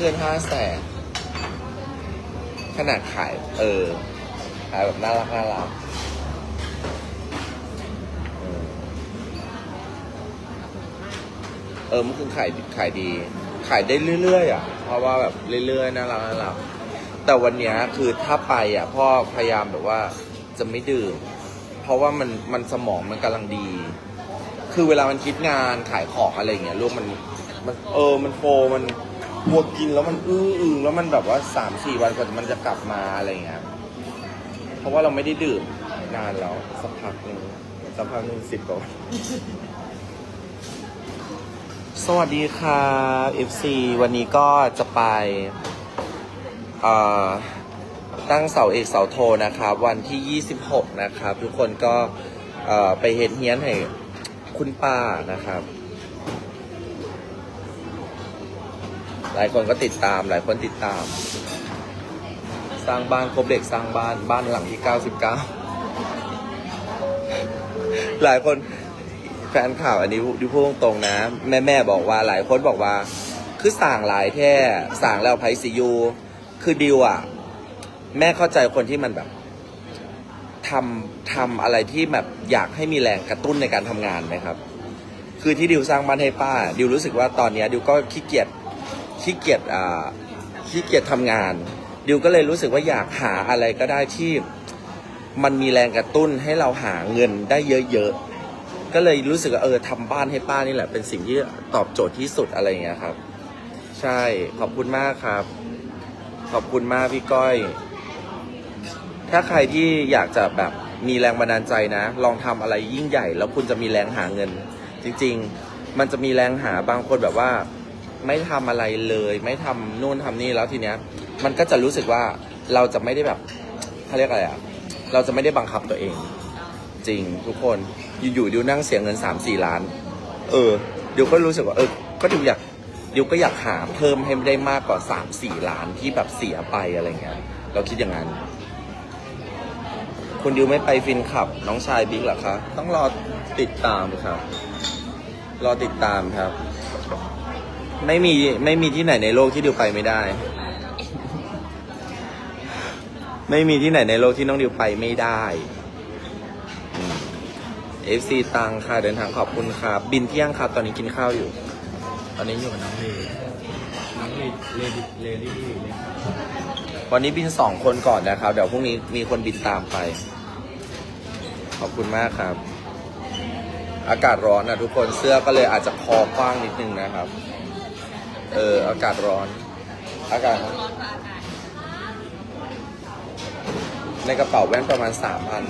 เกินห้าแสนขนาดขาย เออ ขายแบบน่ารักน่ารักเออเมื่อคืนขายขายดี ขายได้เรื่อยๆอะ เพราะว่าแบบเรื่อยๆน่ารักน่ารักแต่วันเนี้ยคือถ้าไปอะพ่อพยายามแบบว่าจะไม่ดื่ม เพราะว่ามันมันสมองมันกำลังดี คือเวลามันคิดงานขายของอะไรเงี้ยลูกมันมันเออมันโฟมัน กลัวกินแล้วมันอื้ออึงแล้วมันแบบว่าสามสี่วันกว่ามันจะกลับมาอะไรอย่างเงี้ย เพราะว่าเราไม่ได้ดื่มนานแล้วสักพักหนึ่งสักพักหนึ่งสิบกว่าวันสวัสดีค่ะ FC วันนี้ก็จะไปเอ่อตั้งเสาเอกเสาโทนะครับ วันที่ 26 นะครับ ทุกคนก็เอ่อไปเฮ็ดเฮียนให้คุณป้านะครับ หลายคนก็ติดตาม หลายคนติดตาม สร้างบ้านครบเด็กสร้างบ้านบ้านหลังที่99หลายคนแฟนข่าวอันนี้ดิพูดตรงๆนะ แม่แม่บอกว่าหลายคนบอกว่า คือสั่งหลายแท่สั่งแล้วไพซียูคือดิวอะแม่เข้าใจคนที่มันแบบทำทำอะไรที่แบบอยากให้มีแรงกระตุ้นในการทำงานไหมครับ คือที่ดิวสร้างบ้านให้ป้า ดิวรู้สึกว่าตอนนี้ดิวก็ขี้เกียจ ขี้เกียจอ่าขี้เกียจทำงาน ดิวก็เลยรู้สึกว่าอยากหาอะไรก็ได้ที่มันมีแรงกระตุ้นให้เราหาเงินได้เยอะๆ ก็เลยรู้สึกว่าเออทำบ้านให้ป้านี่แหละ เป็นสิ่งที่ตอบโจทย์ที่สุดอะไรอย่างเงี้ยครับ ใช่ขอบคุณมากครับ ขอบคุณมากพี่ก้อย ถ้าใครที่อยากจะแบบมีแรงบันดาลใจนะ ลองทำอะไรยิ่งใหญ่ แล้วคุณจะมีแรงหาเงิน จริง ๆ มันจะมีแรงหาบางคนแบบว่า ไม่ทำอะไรเลย ไม่ทำนู่นทำนี่แล้วทีเนี้ย มันก็จะรู้สึกว่าเราจะไม่ได้แบบเขาเรียกอะไรอะเราจะไม่ได้บังคับตัวเอง จริงทุกคนอยู่ๆดิวนั่งเสียเงินสามสี่ล้าน เออดิวก็รู้สึกว่าเออก็ดิวอยากดิวก็อยากหาเพิ่มให้ได้มากกว่าสามสี่ล้านที่แบบเสียไปอะไรเงี้ยเราคิดอย่างนั้น คุณดิวไม่ไปฟินขับ น้องชายบิ๊กเหรอคะ ต้องรอติดตามครับ รอติดตามครับ ไม่มีไม่มีที่ไหนในโลกที่ดิวไปไม่ได้ ไม่มีที่ไหนในโลกที่น้องดิวไปไม่ได้เอฟซีตังค่ะเดินทางขอบคุณครับบินเที่ยงครับตอนนี้กินข้าวอยู่ ตอนนี้อยู่กับน้องเลน้องเลเลเลลี่วันนี้บินสองคนก่อนนะครับ เดี๋ยวพรุ่งนี้มีคนบินตามไป ขอบคุณมากครับ อากาศร้อนนะทุกคนเสื้อก็เลยอาจจะคอกว้างนิดนึงนะครับ เออ อากาศร้อนอากาศในกระเป๋าแว่นประมาณสามพัน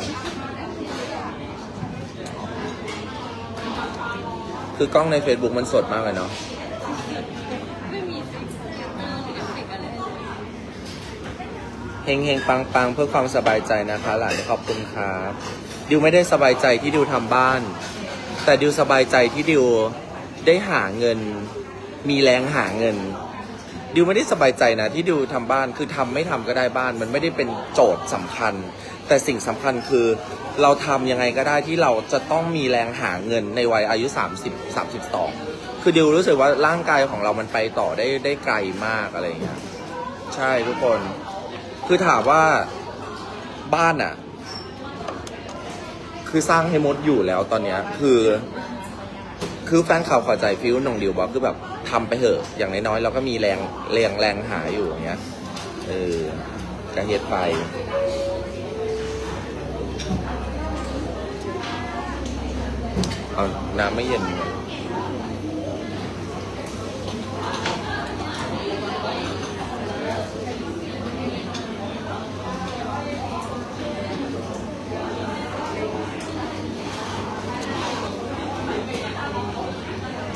คือกล้องใน Facebook มันสดมากเลยเนาะ ไม่มีสิเออเอฟเฟกต์อะไรเฮงเฮงปังปังเพื่อความสบายใจนะคะ หลานขอบคุณครับดิวไม่ได้สบายใจที่ดิวทำบ้าน แต่ดิวสบายใจที่ดิวได้หาเงิน มีแรงหาเงิน ดิวไม่ได้สบายใจนะที่ดิวทำบ้านคือทำไม่ทำก็ได้บ้าน มันไม่ได้เป็นโจทย์สำคัญ แต่สิ่งสำคัญคือเราทำยังไงก็ได้ที่เราจะต้องมีแรงหาเงินในวัยอายุ 30 32 คือดิวรู้สึกว่าร่างกายของเรามันไปต่อได้ได้ไกลมากอะไรอย่างเงี้ยใช่ทุกคน คือถามว่าบ้านอะ คือสร้างให้มดอยู่แล้วตอนเนี้ยคือ คือแฟนข่าวขอใจฟิวหนองดิวบอกคือแบบทำไปเถอะ อย่างน้อยๆเราก็มีแรงแรงแรงหาอยู่อย่างเงี้ยเออกระเฮ็ดไปเอาน้ำไม่เย็น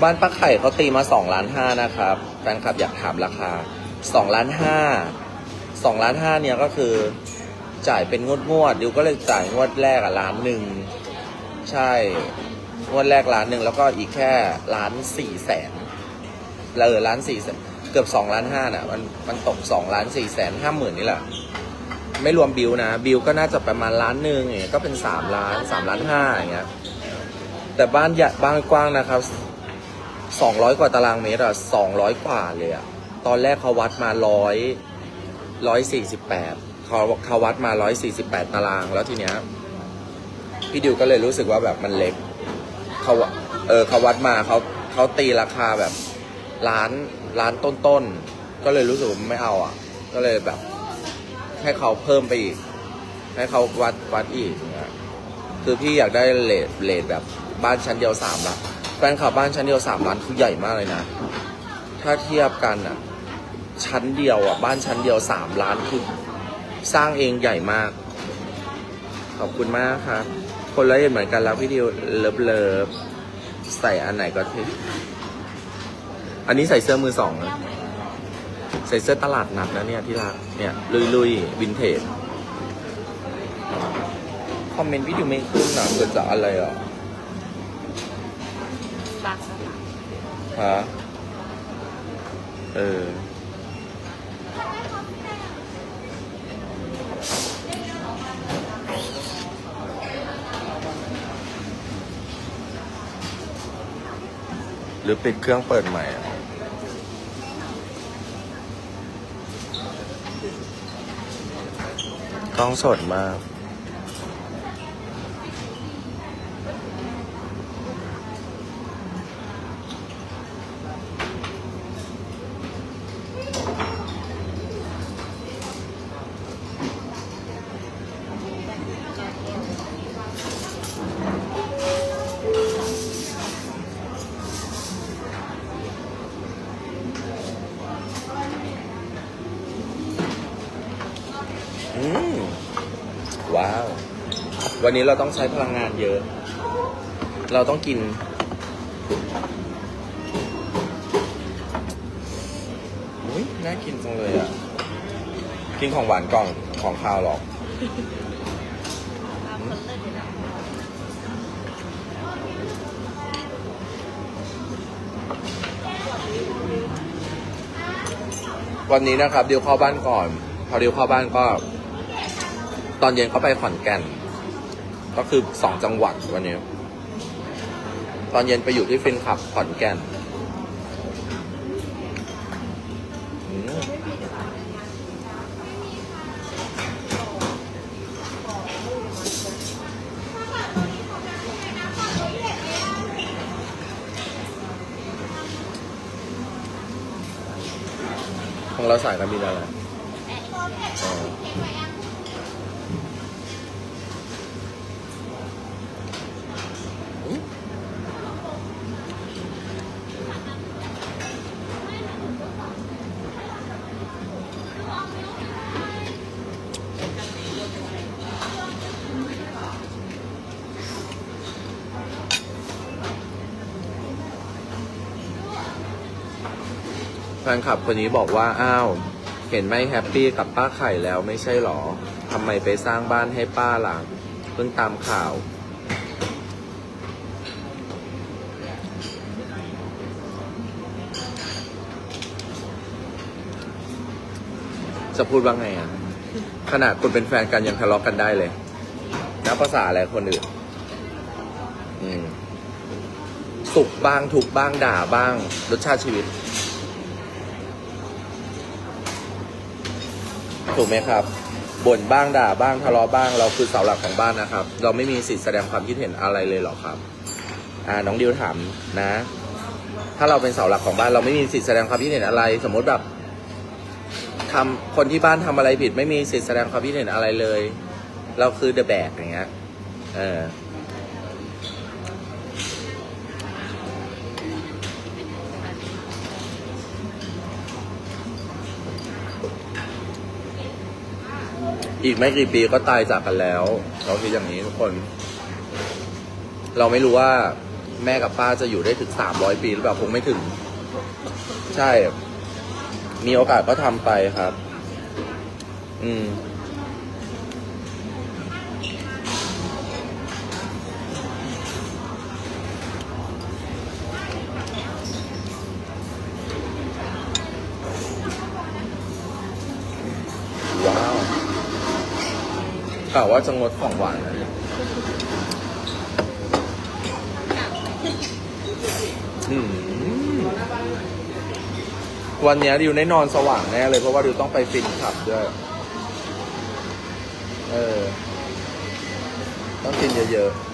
บ้านป้าไข่เขาตีมาสองล้านห้านะครับแฟนคลับอยากถามราคาสองล้านห้าสองล้านห้าเนี่ยก็คือจ่ายเป็นงวดงวดดิวก็เลยจ่ายงวดแรกอะล้านหนึ่งใช่งวดแรกล้านหนึ่งแล้วก็อีกแค่ล้านสี่แสนเออล้านสี่แสนเกือบสองล้านห้าน่ะมันมันตกสองล้านสี่แสนห้าหมื่นนี่แหละไม่รวมบิวนะ บิวก็น่าจะประมาณล้านหนึ่งอย่างเงี้ยก็เป็นสามล้านสามล้านห้าอย่างเงี้ยแต่บ้านใหญ่บ้านกว้างนะครับ สองร้อยกว่าตารางเมตรอะสองร้อยกว่าเลยอะตอนแรกเขาวัดมาร้อยร้อยสี่สิบแปดเขาเขาวัดมาร้อยสี่สิบแปดตาราง แล้วทีเนี้ย พี่ดิวก็เลยรู้สึกว่าแบบมันเล็ก เขาเออเขาวัดมาเขาเขาตีราคาแบบล้านล้านต้นๆ ก็เลยรู้สึกว่าไม่เอาอะ ก็เลยแบบ ให้เขาเพิ่มไปอีก ให้เขาวัดวัดอีกคือพี่อยากได้เลทเลทแบบบ้านชั้นเดียวสามล้านแฟนคลับบ้านชั้นเดียวสามล้านคือใหญ่มากเลยนะ ถ้าเทียบกันอะ ชั้นเดียวอะ บ้านชั้นเดียวสามล้านคือสร้างเองใหญ่มาก ขอบคุณมากครับ คนละเอียดเหมือนกันแล้วพี่ดิวเลิฟเลิฟใส่อันไหนก็เท่อันนี้ใส่เสื้อมือสองนะใส่เสื้อตลาดนัดนะเนี่ยที่รักเนี่ยลุยลุยวินเทจ คอมเมนต์พี่ดิวไม่ขึ้นอะเกิดจากอะไรอะ บักนะคะฮะเออ หรือปิดเครื่องเปิดใหม่อะกล้องสดมาก อืม ว้าว วันนี้เราต้องใช้พลังงานเยอะ เราต้องกิน อุ้ยน่ากินจังเลยอะ กินของหวานกล่อนของข้าวหรอก วันนี้นะครับดิวเข้าบ้านก่อน พอดิวเข้าบ้านก็ ตอนเย็นเขาไปขอนแก่น ก็คือสองจังหวัดวันนี้ ตอนเย็นไปอยู่ที่ฟินขับขอนแก่นของเราสายการบินอะไร นคลับคนนี้บอกว่าอ้าวเห็นไม่แฮปปี้กับป้าไข่แล้วไม่ใช่หรอทำไมไปสร้างบ้านให้ป้าหล่ะเพิ่งตามข่าว จะพูดว่าไงอะ ขนาดคุณเป็นแฟนกันยังทะเลาะกันได้เลยนับภาษาอะไรคนอื่น อืม สุขบ้างถูกบ้างด่าบ้าง รสชาติชีวิต ถูกไหมครับบ่นบ้างด่าบ้างทะเลาะบ้าง เราคือเสาหลักของบ้านนะครับ เราไม่มีสิทธิ์แสดงความคิดเห็นอะไรเลยหรอครับ อ่าน้องดิวถามนะ ถ้าเราเป็นเสาหลักของบ้านเราไม่มีสิทธิ์แสดงความคิดเห็นอะไร สมมติแบบทำคนที่บ้านทำอะไรผิด ไม่มีสิทธิ์แสดงความคิดเห็นอะไรเลย เราคือเดอะแบกอย่างเงี้ยเออ อีกไม่กี่ปีก็ตายจากกันแล้วเราคิดอย่างนี้ทุกคน เราไม่รู้ว่าแม่กับป้าจะอยู่ได้ถึงสามร้อยปีหรือเปล่าคงไม่ถึง ใช่ มีโอกาสก็ทำไปครับ อืม กล่าวว่าจะงดของหวานนะเนี่ยอืมวันนี้ดิวได้นอนสว่างแน่เลย เพราะว่าดิวต้องไปฟินขับด้วยเออ ต้องกินเยอะๆ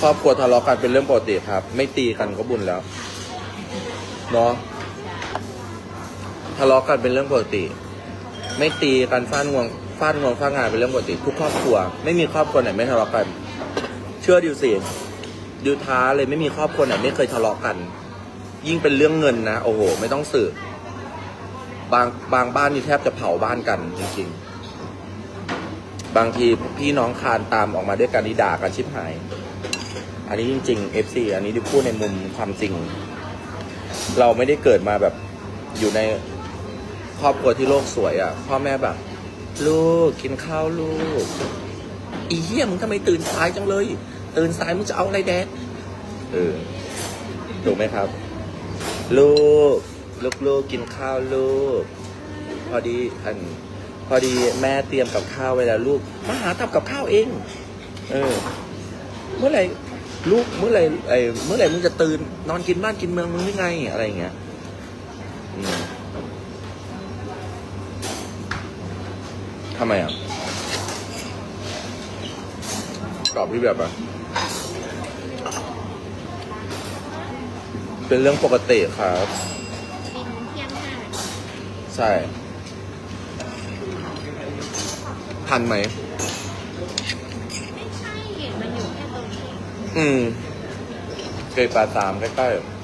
ครอบครัวทะเลาะกันเป็นเรื่องปกติครับ ไม่ตีกันก็บุญแล้วเนาะทะเลาะกันเป็นเรื่องปกติ ไม่ตีกันฟาดงวงฟาดงวงฟาดงานเป็นเรื่องปกติ ทุกครอบครัว ไม่มีครอบครัวไหนไม่ทะเลาะกัน เชื่อดิวสิดิวท้าเลยไม่มีครอบครัวไหนไม่เคยทะเลาะกัน ยิ่งเป็นเรื่องเงินนะโอ้โห ไม่ต้องสืบบางบางบ้านนี่แทบจะเผาบ้านกันจริงๆบางทีพี่น้องคานตามออกมาด้วยกันนี่ด่ากันชิบหาย อันนี้จริงๆ FC อันนี้ดิวพูดในมุมความจริง เราไม่ได้เกิดมาแบบอยู่ในครอบครัวที่โลกสวยอะ่ะ พ่อแม่แบบ ลูกกินข้าวลูก อีเหี้ยมึงทำไมตื่นสายจังเลย ตื่นสายมึงจะเอาอะไรแดกเออถูกไหมครับ ลูก ลูกลูกกินข้าวลูก พอดีอันพอดีแม่เตรียมกับข้าวไว้แล้วลูก มาหาทำกับข้าวเอง เออ เมื่อไหร่ ลูกเมื่อไหร่ไอ้เมื่อไหร่มึงจะตื่น นอนกินบ้านกินเมืองมึงหรือไง อะไรอย่างเงี้ยอืมทำไมอะตอบพี่แบบอะ เป็นเรื่องปกติครับบินเที่ยงห้าใช่ ทันไหม อืมเคยปลาสามใกล้ๆ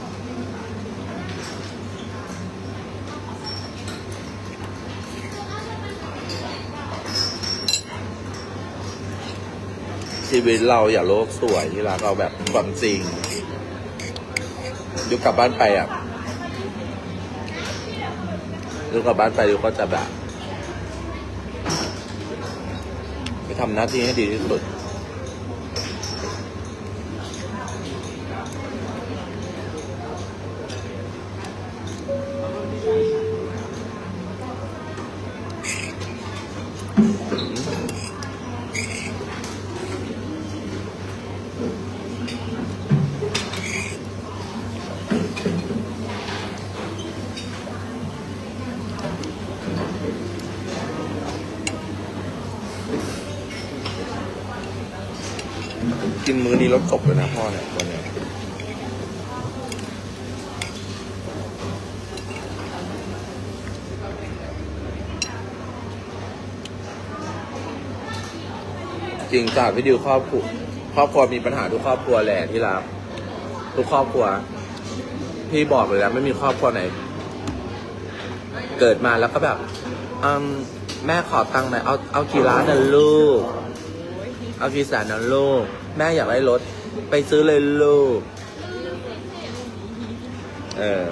ชีวิตเราอย่าโลกสวยที่รักเราแบบความจริงยุกลับบ้านไปอะยุกลับบ้านไปยุก็จะแบบไปทำหน้าที่ให้ดีที่สุด กินมื้อนี้แล้วจบเลยนะพ่อเนี่ยวันเนี้ยจริงจากวิดีโอครอบครัวครอบครัวมีปัญหาทุกครอบครัวแหละที่รักทุกครอบครัว พี่บอกเลยแล้วไม่มีครอบครัวไหน เกิดมาแล้วก็แบบอืมแม่ขอตังค์หน่อยเอาเอากี่ล้านนะลูก เอากี่แสนนะลูก แม่อยากได้รถ ไปซื้อเลยลูก เออ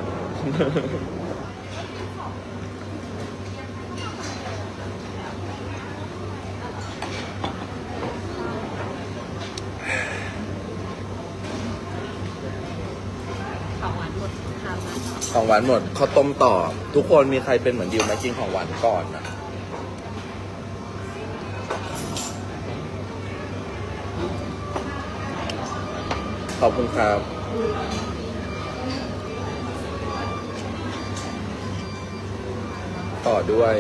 ของหวานหมดทำนะ ของหวานหมดข้าวต้มต่อ ทุกคนมีใครเป็นเหมือนดิวไหมกินของหวานก่อนนะ ขอบคุณครับต่อด้วย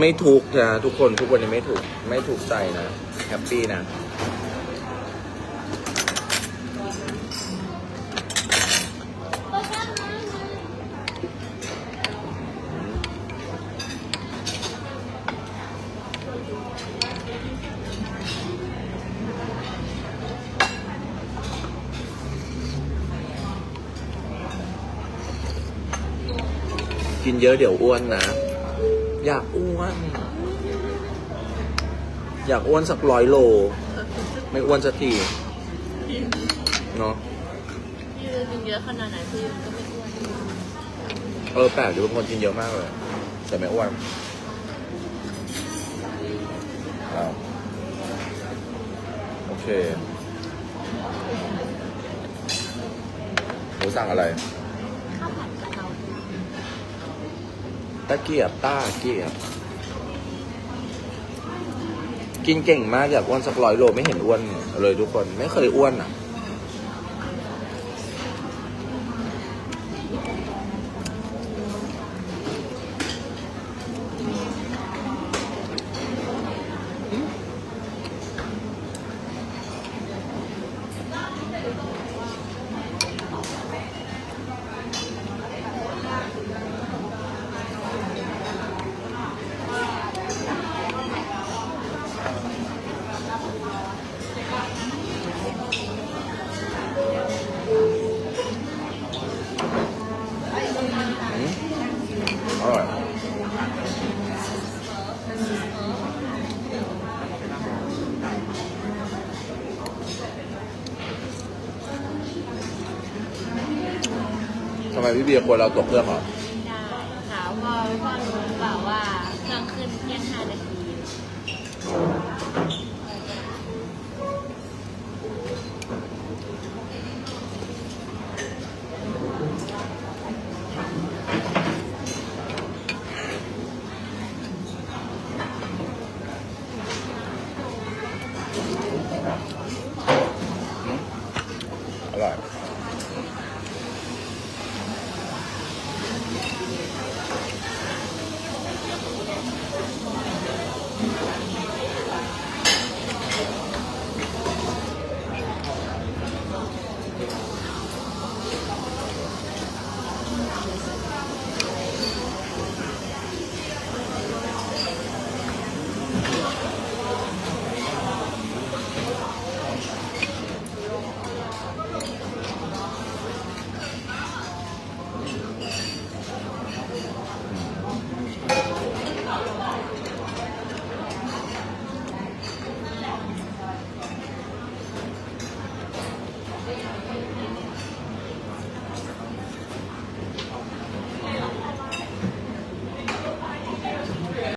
ไม่ถูกนะทุกคนทุกวันนี้ไม่ถูก ไม่ถูกใจนะ แฮปปี้นะ กินเยอะเดี๋ยวอ้วนนะ อยากอ้วน อยากอ้วนสักร้อยโล ไม่อ้วนสักทีเนาะพี่กินเยอะขนาดไหนพี่ก็ไม่อ้วนเออแปลกดีเป็นคนกินเยอะมากเลย แต่ไม่อ้วนอ้าวโอเคหนูสั่งอะไร ข้าวผัดกะเพรา ตะเกียบต้าเกียบ กินเก่งมากอยากอ้วนสักร้อยโลไม่เห็นอ้วนเลยทุกคน ไม่เคยอ้วนอะ พี่เบียร์ควรเราตกเครื่องเหรอ